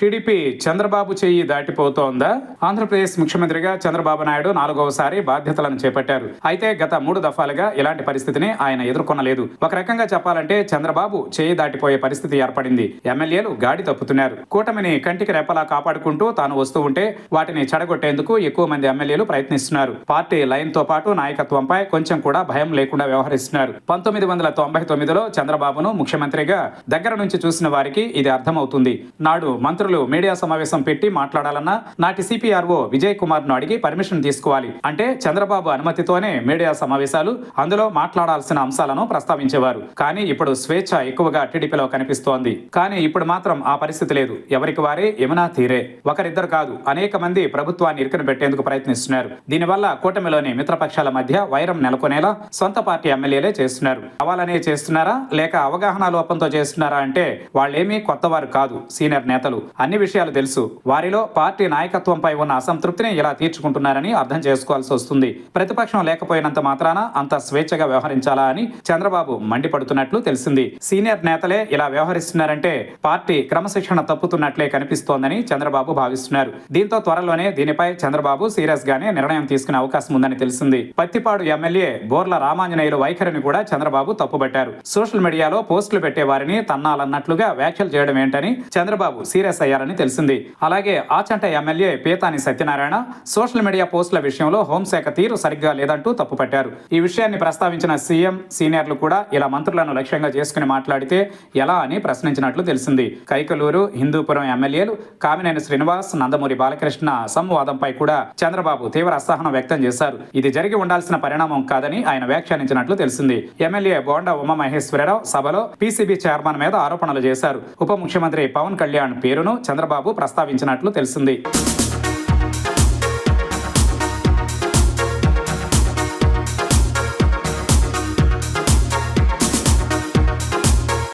TDP Chandrababu చేయి దాటిపోతోందా? ఆంధ్రప్రదేశ్ ముఖ్యమంత్రిగా చంద్రబాబు నాయుడు నాలుగవసారి బాధ్యతలను చేపట్టారు. అయితే గత మూడు దఫాలుగా ఇలాంటి పరిస్థితిని ఆయన ఎదుర్కొనలేదు. ఒక రకంగా చెప్పాలంటే చంద్రబాబు చేయి దాటిపోయే పరిస్థితి ఏర్పడింది. ఎమ్మెల్యేలు గాడి తప్పుతున్నారు. కూటమిని కంటికి రెప్పలా కాపాడుకుంటూ తాను వస్తూ ఉంటే వాటిని చెడగొట్టేందుకు ఎక్కువ మంది ఎమ్మెల్యేలు ప్రయత్నిస్తున్నారు. పార్టీ లైన్తో పాటు నాయకత్వంపై కొంచెం కూడా భయం లేకుండా వ్యవహరిస్తున్నారు. పంతొమ్మిది వందల తొంభై తొమ్మిదిలో చంద్రబాబును ముఖ్యమంత్రిగా దగ్గర నుంచి చూసిన వారికి ఇది అర్థమవుతుంది. నాడు మంత్రులు మీడియా సమావేశం పెట్టి మాట్లాడాలన్నా నాటి సిపిఆర్ఓ విజయ్ కుమార్ను అడిగి పర్మిషన్ తీసుకోవాలి అంటే చంద్రబాబు అనుమతితోనే మీడియా సమావేశాలు అందులో మాట్లాడాల్సిన అంశాలను ప్రస్తావించేవారు. కానీ ఇప్పుడు స్వేచ్ఛ ఎక్కువగా టీడీపీలో కనిపిస్తోంది. కానీ ఇప్పుడు మాత్రం ఆ పరిస్థితి లేదు. ఎవరికి వారే యమునా తీరే. ఒకరిద్దరు కాదు అనేక మంది ప్రభుత్వాన్ని ఇరుకున పెట్టేందుకు ప్రయత్నిస్తున్నారు. దీనివల్ల కూటమిలోని మిత్రపక్షాల మధ్య వైరం నెలకొనేలా సొంత పార్టీ ఎమ్మెల్యేలే చేస్తున్నారు. అవాలనే చేస్తున్నారా? లేక అవగాహన లోపంతో చేస్తున్నారా అంటే వాళ్ళేమీ కొత్తవారు కాదు సీనియర్ నేతలు. అన్ని విషయాలు తెలుసు. వారిలో పార్టీ నాయకత్వంపై ఉన్న అసంతృప్తిని ఇలా తీర్చుకుంటున్నారని అర్థం చేసుకోవాల్సి వస్తుంది. ప్రతిపక్షం లేకపోయినంత మాత్రాన అంత స్వేచ్ఛగా వ్యవహరించాలా అని చంద్రబాబు మండిపడుతున్నట్లు తెలిసింది. సీనియర్ నేతలే ఇలా వ్యవహరిస్తున్నారంటే పార్టీ క్రమశిక్షణ తప్పుతున్నట్లే కనిపిస్తోందని చంద్రబాబు భావిస్తున్నారు. దీంతో త్వరలోనే దీనిపై చంద్రబాబు సీరియస్ గానే నిర్ణయం తీసుకునే అవకాశం ఉందని తెలిసింది. పత్తిపాడు ఎమ్మెల్యే బోర్ల రామాంజనేయులు వైఖరిని కూడా చంద్రబాబు తప్పుబట్టారు. సోషల్ మీడియాలో పోస్టులు పెట్టే వారిని తన్నాలన్నట్లుగా వ్యాఖ్యలు చేయడం ఏంటని చంద్రబాబు సీరియస్ అయ్యారని తెలిసింది. అలాగే Achanta MLA Pethani Satyanarayana social media పోస్టుల విషయంలో హోంశాఖ తీరు సరిగ్గా లేదంటూ తప్పుపట్టారు. ఈ విషయాన్ని ప్రస్తావించిన సీఎం సీనియర్లు కూడా ఇలా మంత్రులను లక్ష్యంగా చేసుకుని మాట్లాడితే ఎలా అని ప్రశ్నించినట్లు తెలిసింది. కైకలూరు హిందూపురం ఎమ్మెల్యేలు కామినేని శ్రీనివాస్ నందమూరి బాలకృష్ణ సంవాదంపై కూడా చంద్రబాబు తీవ్ర అసహనం వ్యక్తం చేశారు. ఇది జరిగి ఉండాల్సిన పరిణామం కాదని ఆయన వ్యాఖ్యానించినట్లు తెలిసింది. ఎమ్మెల్యే బోండా ఉమామహేశ్వరరావు సభలో పీసీబీ చైర్మన్ మీద ఆరోపణలు చేశారు. ఉప ముఖ్యమంత్రి పవన్ కళ్యాణ్ పేరును చంద్రబాబు ప్రస్తావించినట్లు తెలిసింది.